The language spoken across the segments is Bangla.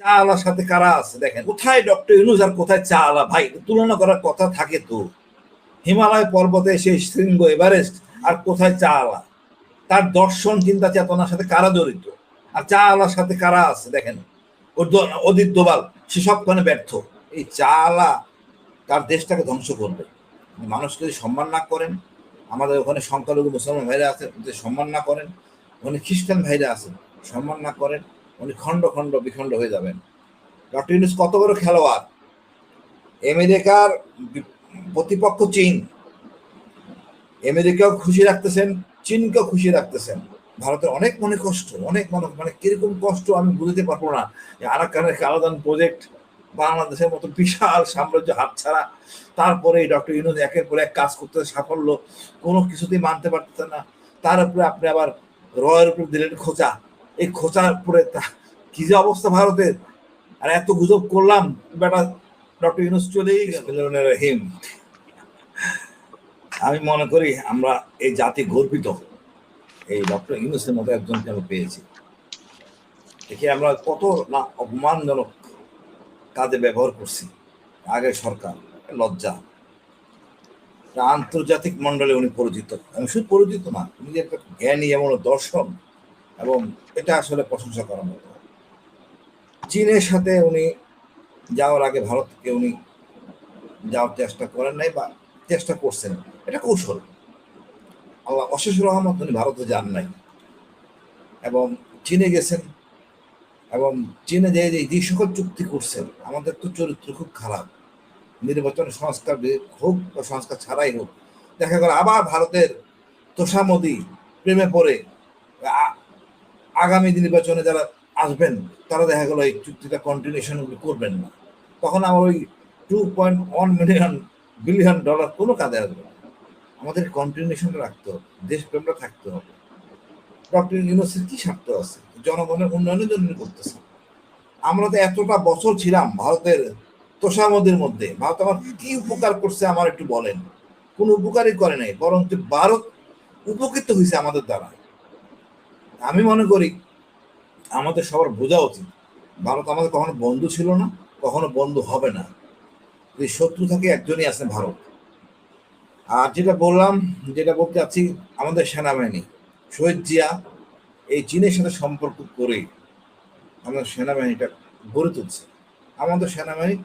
চা আলার সাথে কারা আছে? দেখেন, কোথায় ডক্টর ইউনুস আর কোথায় চা আলা ভাই, তুলনা করার কথা থাকে তো। হিমালয় পর্বতে সেই শৃঙ্গ এভারেস্ট, আর কোথায় চা আলা তার দর্শন, চিন্তা, চেতনার সাথে কারা জড়িত? আর চা আলার সাথে কারা আছে? দেখেন অদিত দোবাল, সে সবখানে ব্যর্থ। এই চা আলা তার দেশটাকে ধ্বংস করবে। মানুষকে যদি সম্মান না করেন, আমাদের ওখানে সংখ্যালঘু মুসলমান ভাইরা আছে সম্মান না করেন, ওখানে খ্রিস্টান ভাইরা আছেন, সম্মান না করেন উনি খণ্ড খণ্ড বিখণ্ড হয়ে যাবেন। ডক্টর ইউনুস কত বড় খেলোয়াড়? আমেরিকার প্রতিপক্ষ চীন। আমেরিকাও খুশি রাখতেছেন, চীনকেও খুশি রাখতেছেন। ভারতের অনেক মনে কষ্ট, অনেক মনে মানে কীরকম কষ্ট আমি বুঝতে পারব না আরাকানের কালাদান প্রজেক্ট বাংলাদেশের মতো বিশাল সাম্রাজ্য হাতছাড়া, তারপরে ডক্টর ইউনুস একের পর এক কাজ করতে সাফল্য, কোনো কিছুতেই মানতে পারতেছে না। তার উপরে আপনি আবার রয়ের উপরে দিলেন খোঁচা। এই খোঁচার উপরে তা- কি যে অবস্থা ভারতের? আর এত গুজব করলাম বেটা ডক্টর ইউনুস চলেই আমি মনে করি আমরা এই জাতি গর্বিত। এই ডক্টর ইউনুসের মতো একজনকে আমি পেয়েছি। দেখি আমরা কত না অপমানজনক কাজে ব্যবহার করছি। আগের সরকার, লজ্জা। আন্তর্জাতিক মন্ডলে উনি পরিচিত। আমি শুধু পরিচিত না, উনি যে একটা জ্ঞানী এমন দর্শন এবং এটা আসলে প্রশংসা করার মতো। চীনের সাথে উনি যাওয়ার আগে ভারতকে উনি যাওয়ার চেষ্টা করেন নাই বা চেষ্টা করছেন। এটা কৌশল। আল্লাহ অশেষ রহমত উনি ভারতে যান নাই। এবং চীনে গেছেন এবং চীনে যে যে- সকল চুক্তি করছেন, আমাদের তো চরিত্র খুব খারাপ। নির্বাচন সংস্কার হোক বা সংস্কার ছাড়াই হোক, দেখা গেল আবার ভারতের তোষামদি প্রেমে পড়ে আগামী নির্বাচনে যারা আসবেন, তারা দেখা গেল এই চুক্তিটা কন্টিনিউশন করবেন না। তখন আমার ওই two point one million billion dollar কোনো কাজে আসবে না। আমাদের কন্টিনিউশনটা রাখতে হবে, দেশপ্রেমটা থাকতে হবে। ডক্টর ইউনুসের কি স্বার্থ আছে? জনগণের উন্নয়নের জন্য করতেছে আমরা তো এতটা বছর ছিলাম ভারতের তোষামদের মধ্যে। ভারত আমার কি উপকার করছে আমার একটু বলেন। কোনো উপকারই করে নাই বরং ভারত উপকৃত হয়েছে আমাদের দ্বারা। আমি মনে করি আমাদের সবার বোঝা উচিত। ভারত আমাদের কখনো বন্ধু ছিল না, কখনো বন্ধু হবে না। যদি শত্রু থাকে, একজনই আছে ভারত। আর যেটা বললাম, যেটা বলতে চাচ্ছি, আমাদের সেনাবাহিনী, শহীদ জিয়া, এই চীনের সাথে সম্পর্ক করে আমাদের সেনাবাহিনীটা গড়ে তুলছে। আমাদের সেনাবাহিনী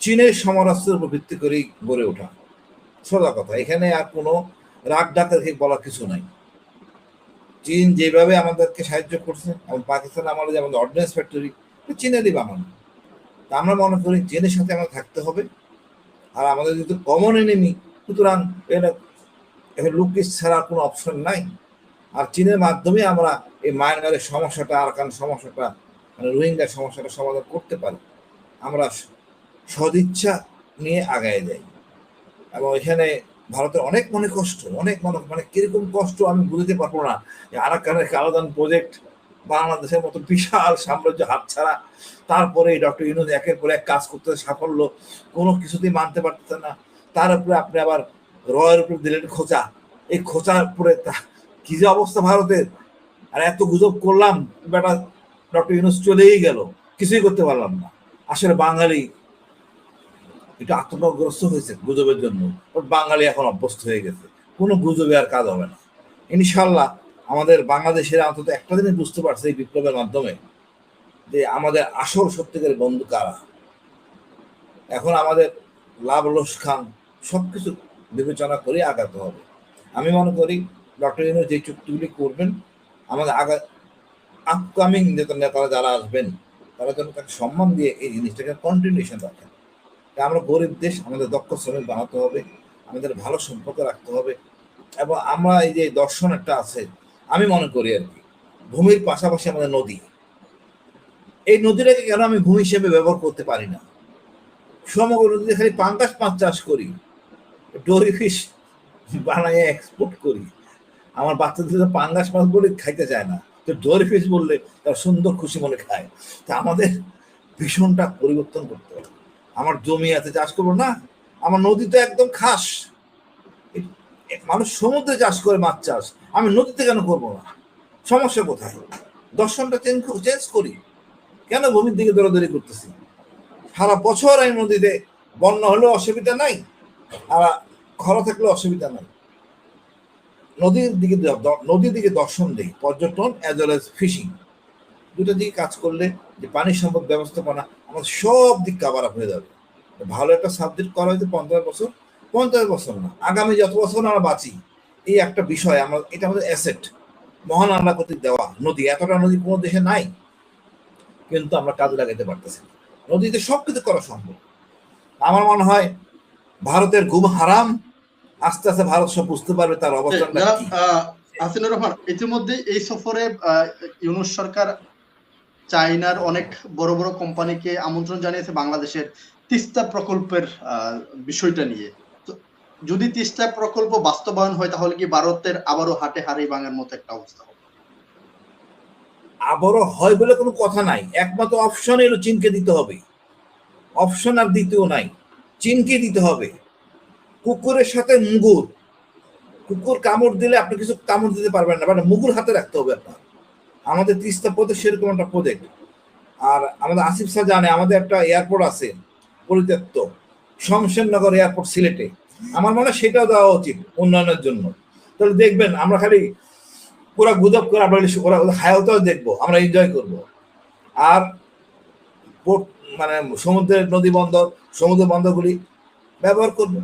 চীনের সমরাস্ত্রের উপর ভিত্তি করেই গড়ে ওঠা। সোজা কথা, এখানে আর কোনো রাগ ডাকাতি বলা কিছু নাই। চীন যেভাবে আমাদেরকে সাহায্য করছে, এবং পাকিস্তান আমাদের যে আমাদের অর্ডিন্যান্স ফ্যাক্টরি চীনেরই বানানো তা আমরা মনে করি চীনের সাথে আমরা থাকতে হবে। আর আমাদের যেহেতু কমন এনিমি সুতরাং এটা এখানে লুকিস ছাড়া কোনো অপশন নাই। আর চীনের মাধ্যমে আমরা এই মায়ানমারের সমস্যাটা, আরকান সমস্যাটা মানে রোহিঙ্গার সমস্যাটা সমাধান করতে পারি। আমরা সদিচ্ছা নিয়ে আগায় যাই। এবং এখানে ভারতের অনেক মনে কষ্ট, অনেক মনে মানে কীরকম কষ্ট আমি বুঝতে পারব না। আরাকানের কালাদান প্রজেক্ট বাংলাদেশের মতো বিশাল সাম্রাজ্য হাতছাড়া। তারপরে ডক্টর ইউনুস একের পর এক কাজ করতে সাফল্য, কোনো কিছুতেই মানতে পারতেছে না। তার উপরে আপনি আবার রয়ের উপরে দিলেন খোঁচা। এই খোঁচার উপরে কি যে অবস্থা ভারতের? আর এত গুজব করলাম বেটা ডক্টর ইউনুস চলেই গেল, কিছুই করতে পারলাম না। আসলে বাঙালি একটু আতঙ্কগ্রস্ত হয়েছে গুজবের জন্য। বাঙালি এখন অভ্যস্ত হয়ে গেছে। কোনো গুজবে আর কাজ হবে না। ইনশাল্লাহ আমাদের বাংলাদেশের অন্তত একটা জিনিস বুঝতে পারছে এই বিপ্লবের মাধ্যমে যে আমাদের আসল সত্যিকারের বন্ধু কারা। এখন আমাদের লাভ লোসখান সবকিছু বিবেচনা করে আগাতে হবে। আমি মনে করি ডক্টর ইউনুস যে চুক্তিগুলি করবেন, আমাদের আগা আপকামিং নেতা নেতারা যারা আসবেন, তারা যেন তাকে সম্মান দিয়ে এই জিনিসটাকে কন্টিনিউশন রাখেন। তা আমরা গরিব দেশ, আমাদের দক্ষ শ্রমিক বানাতে হবে, আমাদের ভালো সম্পর্ক রাখতে হবে এবং আমরা এই যে দর্শন একটা আছে, আমি মনে করি আর কি, ভূমির পাশাপাশি আমাদের নদী। এই নদীটাকে কেন আমি ভূমি হিসেবে ব্যবহার করতে পারি না? সমগ্র নদীতে খালি পাঙ্গাস মাছ চাষ করি, ডোরি ফিশ বানাই এক্সপোর্ট করি। আমার বাচ্চাদের তো পাঙ্গাস মাছ বলে খাইতে চায় না, তো ডোরি ফিশ বললে তার সুন্দর খুশি মনে খায়। তা আমাদের ভীষণটা পরিবর্তন করতে হবে। আমার জমি আছে, চাষ করব না, আমার নদী তো একদম খাস। মানুষ সমুদ্রে চাষ করে মাছ চাষ, আমি নদীতে কেন করব না? সমস্যা কোথায়? দর্শনটা চেঞ্জ চেঞ্জ করি। কেন ভূমির দিকে দৌড়াদৌড়ি করতেছি? সারা বছর আমি নদীতে, বন্যা হলেও অসুবিধা নাই, আর খরা থাকলে অসুবিধা নাই। নদীর দিকে নদীর দিকে দর্শন দেই, পর্যটন অ্যাজ ওয়েল এজ ফিশিং দুটো দিকে কাজ করলে যে পানি সম্পদ ব্যবস্থাপনা আমাদের সব দিক আপ হয়ে যাবে। ভালো একটা সাবজেক্ট করা হয়েছে পঞ্চাশ বছর। পঞ্চাশ বছর না আগামী যত বছর আমরা বাঁচি এই একটা বিষয় আমরা এটা আমাদের অ্যাসেট মহান আল্লাহ কর্তৃক দেওয়া নদী এতটা নদী কোনো দেশে নাই। কিন্তু আমরা কাজে লাগাইতে পারতেছি নদীতে সব কিছু করা সম্ভব। আমার মনে হয় ভারতের ঘুম হারাম আস্তে আস্তে ভারত সব বুঝতে পারবে তার। আহ, হাসিনুর রহমান ইতিমধ্যে এই সফরে ইউনুস সরকার চায়নার অনেক বড় বড় কোম্পানিকে আমন্ত্রণ জানিয়েছে বাংলাদেশের তিস্তা প্রকল্পের বিষয়টা নিয়ে। যদি তিস্তা প্রকল্প বাস্তবায়ন হয়, তাহলে কি ভারতের আবারও হাটে হারে ভাঙার মতো একটা অবস্থা আবারও হয় বলে কোনো কথা নাই। একমাত্র অপশন এলো চীনকে দিতে হবে। অপশন আর দ্বিতীয় নাই। চীনকে দিতে হবে। কুকুরের সাথে মুগুর। কুকুর কামড় দিলে আপনি কিছু কামড় দিতে পারবেন না বাট মুগুর হাতে রাখতে হবে আপনার। আমাদের তিস্তা প্রজেক্ট সেরকম একটা প্রজেক্ট আর আমাদের আসিফ শাহ জানে, আমাদের একটা এয়ারপোর্ট আছে, পরিত্যক্ত, শমশেরনগর এয়ারপোর্ট সিলেটে। আমার মনে হয় সেটাও দেওয়া উচিত উন্নয়নের জন্য। তাহলে দেখবেন, আমরা খালি পুরা গুজব করে আমরা ওরা ওদের দেখব, আমরা এনজয় করব। আর পোর্ট মানে সমুদ্রের নদী বন্দর, সমুদ্র বন্দরগুলি ব্যবহার করব।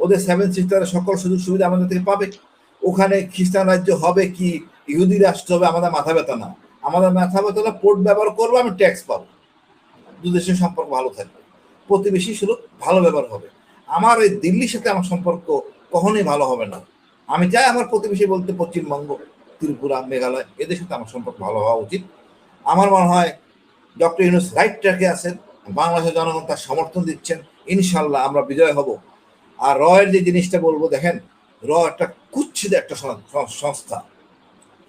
ওদের সেভেন সিস্টারের সকল সুযোগ সুবিধা আমাদের থেকে পাবে। ওখানে খ্রিস্টান রাজ্য হবে কি ইহুদি রাষ্ট্র হবে, আমাদের মাথা ব্যথা না। আমাদের মাথা ব্যথা না পোর্ট ব্যবহার করব, আমি ট্যাক্স পাবো। দু দেশের সম্পর্ক ভালো থাকবে। প্রতিবেশী শুধু ভালো ব্যবহার হবে। আমার এই দিল্লির সাথে আমার সম্পর্ক কখনোই ভালো হবে না। আমি চাই আমার প্রতিবেশী বলতে পশ্চিমবঙ্গ, ত্রিপুরা, মেঘালয়, এদের সাথে আমার সম্পর্ক ভালো হওয়া উচিত। আমার মনে হয় ডক্টর ইউনুস রাইট ট্র্যাকে আছেন, বাংলাদেশের জনগণ তার সমর্থন দিচ্ছেন। ইনশাল্লাহ আমরা বিজয় হব। আর রয়ের যে জিনিসটা বলব, দেখেন, র একটা কুচ্ছিত একটা সংস্থা।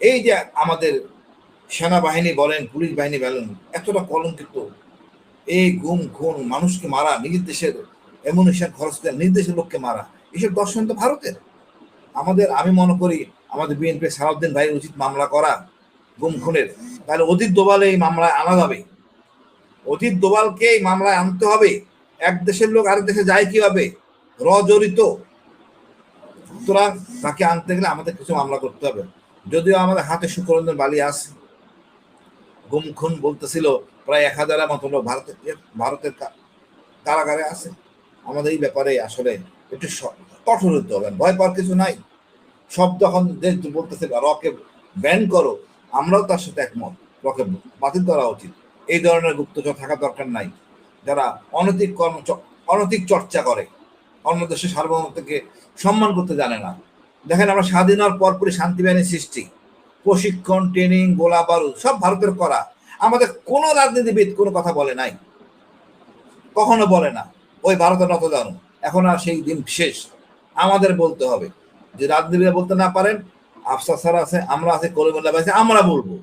এই যে আমাদের সেনাবাহিনী বলেন, পুলিশ বাহিনী বলেন, এতটা কলঙ্কিত। এই গুম খুন মানুষকে মারা নিজের দেশের এমুনেশন খরচ করে নিজ দেশের লোককে মারা, এসব দর্শন তো ভারতের। আমাদের, আমি মনে করি, আমাদের বিএনপি সারাউদ্দিন ভাইয়ের উচিত মামলা করা গুম খুনের তাহলে অতীত দোবালে এই মামলায় আনা যাবে। অতীত দোবালকে এই মামলায় আনতে হবে। এক দেশের লোক আরেক দেশে যায় কীভাবে? র জড়িত সুতরাং তাকে আনতে গেলে আমাদের কিছু মামলা করতে হবে। যদিও আমাদের হাতে শুক্ররঞ্জন বালি আছে। গুম খুন বলতেছিল প্রায় এক হাজারের মতো লোক ভারতের ভারতের কারাগারে আছে। আমাদের এই ব্যাপারে আসলে একটু কঠোর হতে হবে। ভয় পাওয়ার কিছু নাই। সব যখন দেশ বলতেছে, রকে ব্যান করো। আমরাও তার সাথে একমত। রকে বাতিল করা উচিত। এই ধরনের গুপ্তচর থাকা দরকার নাই। যারা অনৈতিক কর্ম অনৈতিক চর্চা করে, অন্য দেশের সার্বভৌমত্বকে সম্মান করতে জানে না। দেখেন আমরা স্বাধীন হওয়ার পরপরই শান্তি সৃষ্টি। প্রশিক্ষণ ট্রেনিং গোলা বারুদ, সব ভারতের করা। আমাদের কোনো রাজনীতিবিদ কোনো কথা বলে নাই। কখনো বলে না। ওই ভারতের নত জানো এখন আর সেই দিন শেষ। আমাদের বলতে হবে। যে রাজনীতিবিদ বলতে না পারেন, আফসার স্যার আছে, আমরা আছে কলিমুল্লাহ আছে, আমরা বলব।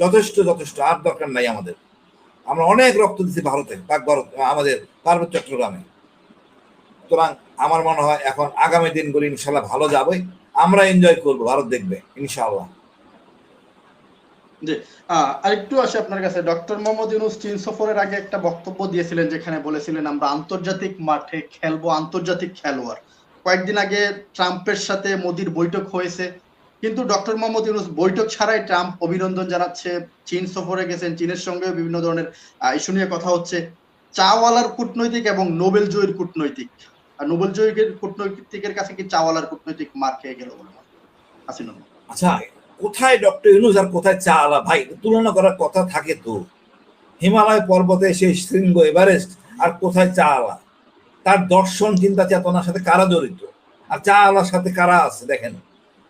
যথেষ্ট যথেষ্ট, আর দরকার নাই আমাদের। আমরা অনেক রক্ত দিচ্ছি ভারতে ভারত, আমাদের পার্বত্য চট্টগ্রামে। সুতরাং আমার মনে হয় এখন আগামী দিনগুলি ইনশাল্লাহ ভালো যাবে। আমরা এনজয় করব ভারত দেখবে, ইনশাআল্লাহ। জি আরেকটু আপনার কাছে। ডক্টর মোহাম্মদ ইউনুস চীন সফরের আগে একটা বক্তব্য দিয়েছিলেন যেখানে বলেছিলেন, আমরা আন্তর্জাতিক মাঠে খেলব, আন্তর্জাতিক খেলোয়াড়। কয়েকদিন আগে ট্রাম্পের সাথে মোদির বৈঠক হয়েছে। কিন্তু ডক্টর মোহাম্মদ ইউনুস বৈঠক ছাড়াই ট্রাম্প অভিনন্দন জানাচ্ছে। চীন সফরে গেছেন, চীনের সঙ্গে বিভিন্ন ধরনের ইস্যু নিয়ে কথা হচ্ছে। চাওয়ালার কূটনৈতিক এবং নোবেল জয়ীর কূটনৈতিক। নোবেল জয়ীর কূটনৈতিকের কাছে কি চাওয়ালার কূটনৈতিক মার খেয়ে গেল বলে রহমান। আচ্ছা কোথায় ডক্টর ইউনুস আর কোথায় চা আলা ভাই, তুলনা করার কথা থাকে তো। হিমালয় পর্বতে সেই শৃঙ্গ এভারেস্ট, আর কোথায় চা আলা তার দর্শন, চিন্তা, চেতনার সাথে কারা জড়িত? আর চা আলার সাথে কারা আছে, দেখেন?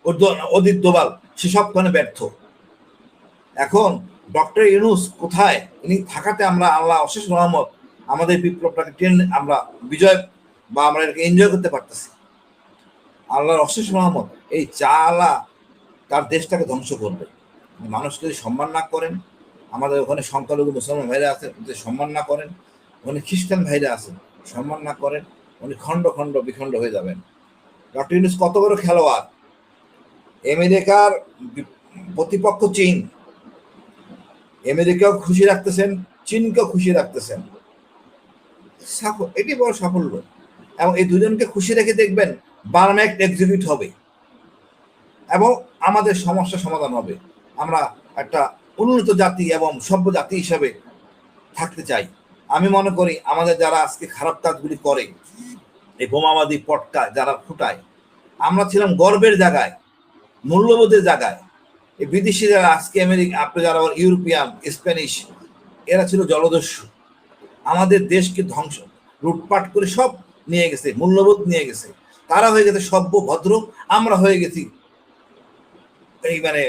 ওর অদিত দোবাল সে সবখানে ব্যর্থ। এখন ডক্টর ইউনুস কোথায়? ইনি থাকাতে আমরা আল্লাহ অশেষ রহমত, আমাদের বিপ্লবটাকে টেনে আমরা, বিজয় বা আমরা এটাকে এনজয় করতে পারতেছি। আল্লাহর অশেষ রহমত, এই চা আলা তার দেশটাকে ধ্বংস করবে। মানুষ যদি সম্মান না করেন, আমাদের ওখানে সংখ্যালঘু মুসলমান ভাইরা আছে যদি সম্মান না করেন, ওখানে খ্রিস্টান ভাইরা আছেন, সম্মান না করেন, উনি খণ্ড খণ্ড বিখণ্ড হয়ে যাবেন। ডক্টর ইউনুস কত বড় খেলোয়াড়? আমেরিকার প্রতিপক্ষ চীন। আমেরিকাও খুশি রাখতেছেন, চীনকেও খুশি রাখতেছেন। এটি বড় সাফল্য। এবং এই দুজনকে খুশি রেখে দেখবেন বার্মা একটা এক্সিকিউট হবে। এবং আমাদের সমস্যা সমাধান হবে। আমরা একটা উন্নত জাতি এবং সভ্য জাতি হিসাবে থাকতে চাই। আমি মনে করি আমাদের যারা আজকে খারাপ কাজগুলি করে, এই বোমাবাদী পটকা যারা ফুটায়, আমরা ছিলাম গর্বের জায়গায়, মূল্যবোধের জায়গায়। এই বিদেশি যারা আজকে আমেরিকা, আপনি যারা ইউরোপিয়ান, স্প্যানিশ, এরা ছিল জলদস্যু। আমাদের দেশকে ধ্বংস, লুটপাট করে সব নিয়ে গেছে, মূল্যবোধ নিয়ে গেছে। তারা হয়ে গেছে সভ্য, ভদ্র, আমরা হয়ে গেছি এই মানে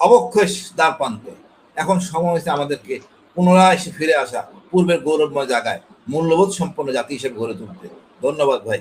অবক্ষয় দ্বার প্রান্তে এখন সময় হয়েছে আমাদেরকে পুনরায় এসে ফিরে আসা, পূর্বের গৌরবময় জায়গায়, মূল্যবোধ সম্পন্ন জাতি হিসেবে গড়ে তুলতে। ধন্যবাদ ভাই।